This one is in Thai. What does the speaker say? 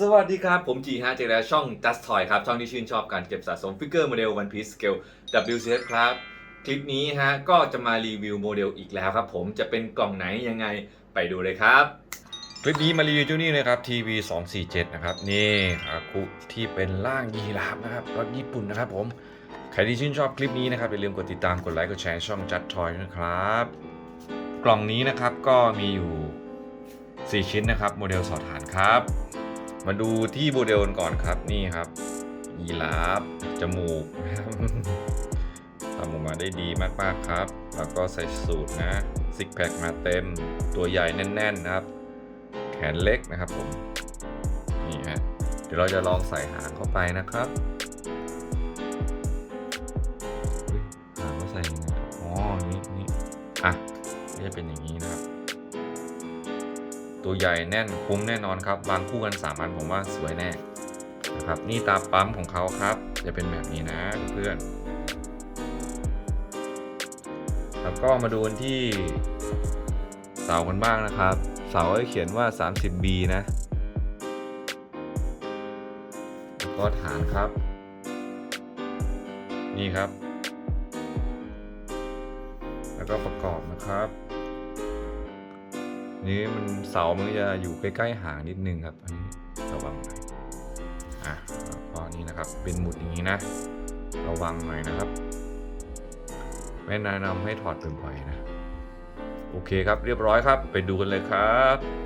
สวัสดีครับ ผมจีฮะเจอแล้วช่อง Just Toy ครับ ช่องที่ชื่นชอบการเก็บสะสมฟิกเกอร์โมเดล One Piece Scale WCS ครับ คลิปนี้ฮะ ก็จะมารีวิวโมเดลอีกแล้วครับผมจะเป็นกล่องไหนยังไงไปดูเลยครับ คลิปนี้มารีวิวเจ้านี่เลยครับ TV 2 4 7 นะครับ นี่คาคุที่เป็นร่างยีราฟนะครับรถญี่ปุ่นนะครับผม ใครที่ชื่นชอบคลิปนี้นะครับอย่าลืมกดติดตามกดไลค์กดแชร์ช่อง Just Toy ด้วยนะครับ กล่องนี้นะครับก็มีอยู่ 4 ชิ้นนะครับโมเดลสอดฐานครับ มาดูที่โมเดลกันก่อนครับนี่ครับยีราฟจมูกทำออกมาได้ดีมากๆครับ แล้วก็ใส่สูตรนะซิกแพคมาเต็มตัวใหญ่แน่นๆนะครับ แขนเล็กนะครับผม นี่ฮะเดี๋ยวเราจะลองใส่หางเข้าไปนะครับหางเขาใส่ยังไงอ๋อนี่นี่อะก็จะเป็นอย่างนี้นะครับ ตัวใหญ่แน่นคุ้มแน่นอนครับวางคู่กัน3อันผมว่าสวยแน่นะครับนี่ตาปั๊มของเขาครับ จะเป็นแบบนี้นะเพื่อนแล้วก็มาดูที่เสากันบ้างนะครับ เสาเขียนว่า 30B นะแล้วก็ฐานครับ นี่ครับ แล้วก็ประกอบนะครับ นี้มันเสามันจะอยู่ใกล้ๆหางนิดนึงครับอันนี้ระวังหน่อยอะแล้วก็นี่นะครับเป็นหมุดอย่างนี้นะ ระวังหน่อยนะครับไม่แนะนำให้ถอดบ่อยๆนะ โอเคครับเรียบร้อยครับ ไปดูกันเลยครับ